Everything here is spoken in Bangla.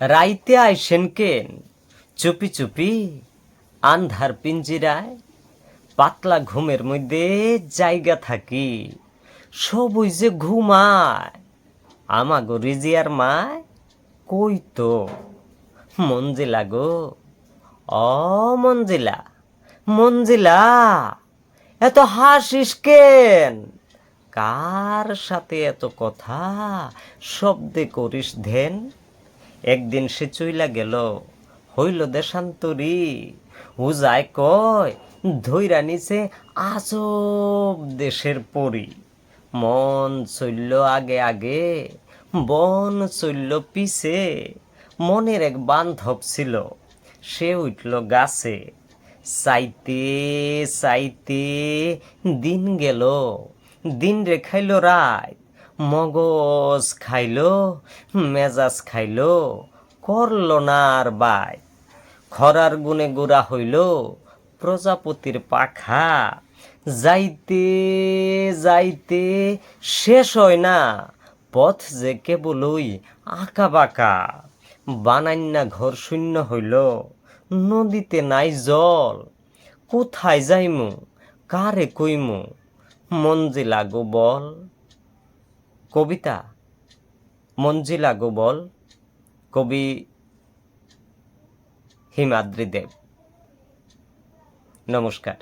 রাইতে আইসেন কেন? চুপি চুপি আন্ধার পিঞ্জিরায়, পাতলা ঘুমের মধ্যে জায়গা থাকি। সবই যে ঘুমায়, আমাগো রিজিয়ার মায় কই তো? মঞ্জিলা গো, অ মঞ্জিলা মঞ্জিলা, এত হাসিস কেন? কার সাথে এত কথা শব্দে করিস ধ্যান? একদিন সে চইলা গেল, হইল দেশান্তরী। উজায় কয় ধৈরা নিছে আজব দেশের পরি। মন চলল আগে আগে, বন চলল পিছে। মনের এক বান্ধব ছিল, সে উঠল গাছে। চাইতে চাইতে দিন গেল, দিন রে খাইল রাত। মগজ খাইলো, মেজাজ খাইলো, করল না আর বাই। খরার গুনে গোড়া হইল, প্রজাপতির পাখা। যাইতে যাইতে শেষ হয় না, পথ যে কেবলই আঁকা বাঁকা। বানান্না ঘর শূন্য হইল, নদীতে নাই জল। কোথায় যাইমু, কারে কইমু মঞ্জিলা গো বল। কবিতা মঞ্জিলা গোবল কবি হিমাদ্রি দেব। নমস্কার।